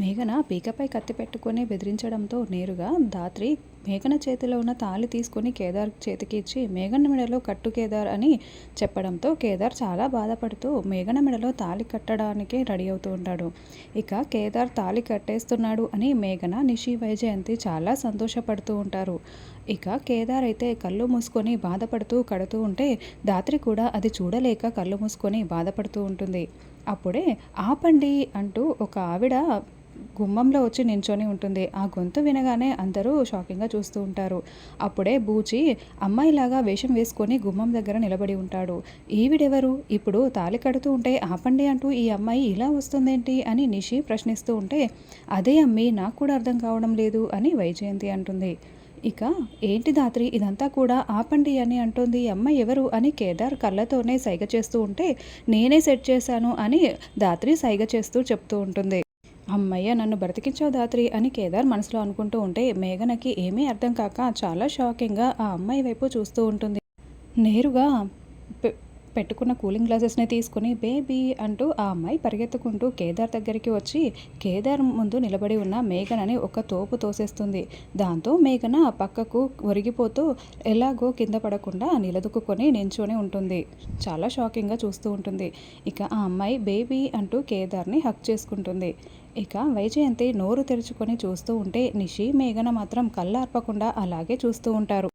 మేఘన పీకపై కత్తి పెట్టుకొని బెదిరించడంతో నేరుగా ధాత్రి మేఘన చేతిలో ఉన్న తాళి తీసుకొని కేదార్ చేతికి ఇచ్చి మేఘన మెడలో కట్టు కేదార్ అని చెప్పడంతో కేదార్ చాలా బాధపడుతూ మేఘన మెడలో తాళి కట్టడానికి రెడీ అవుతూ ఉంటాడు. ఇక కేదార్ తాళి కట్టేస్తున్నాడు అని మేఘన నిషి వైజయంతి చాలా సంతోషపడుతూ ఉంటారు. ఇక కేదార్ అయితే కళ్ళు మూసుకొని బాధపడుతూ కడుతూ ఉంటే ధాత్రి కూడా అది చూడలేక కళ్ళు మూసుకొని బాధపడుతూ ఉంటుంది. అప్పుడే ఆపండి అంటూ ఒక ఆవిడ గుమ్మంలో వచ్చి నించొని ఉంటుంది. ఆ గొంతు వినగానే అందరూ షాకింగ్గా చూస్తూ ఉంటారు. అప్పుడే బూచి అమ్మాయిలాగా వేషం వేసుకొని గుమ్మం దగ్గర నిలబడి ఉంటాడు. ఈవిడెవరు? ఇప్పుడు తాలి కడుతూ ఉంటే ఆపండి అంటూ ఈ అమ్మాయి ఇలా వస్తుందేంటి? అని నిషి ప్రశ్నిస్తూ ఉంటే అదే అమ్మి నాకు కూడా అర్థం కావడం లేదు అని వైజయంతి అంటుంది. ఇక ఏంటి దాత్రి ఇదంతా కూడా ఆపండి అని అంటుంది ఈ అమ్మాయి ఎవరు? అని కేదార్ కళ్ళతోనే సైగ చేస్తూ ఉంటే నేనే సెట్ చేశాను అని దాత్రి సైగ చేస్తూ చెప్తూ ఉంటుంది. అమ్మయ్య నన్ను బ్రతికించావు దాత్రి అని కేదార్ మనసులో అనుకుంటూ ఉంటే మేఘనకి ఏమీ అర్థం కాక చాలా షాకింగ్గా ఆ అమ్మాయి వైపు చూస్తూ ఉంటుంది. నేరుగా పెట్టుకున్న కూలింగ్ గ్లాసెస్ని తీసుకుని బేబీ అంటూ ఆ అమ్మాయి పరిగెత్తుకుంటూ కేదార్ దగ్గరికి వచ్చి కేదార్ ముందు నిలబడి ఉన్న మేఘనని ఒక తోపు తోసేస్తుంది. దాంతో మేఘన పక్కకు ఒరిగిపోతూ ఎలాగో కింద పడకుండా నిలదొక్కుని నించుని ఉంటుంది. చాలా షాకింగ్గా చూస్తూ ఉంటుంది. ఇక ఆ అమ్మాయి బేబీ అంటూ కేదార్ని హక్ చేసుకుంటుంది. ఇక వైజయంతి నోరు తెరుచుకొని చూస్తూ ఉంటే నిషి మేఘన మాత్రం కళ్ళార్పకుండా అలాగే చూస్తూ ఉంటారు.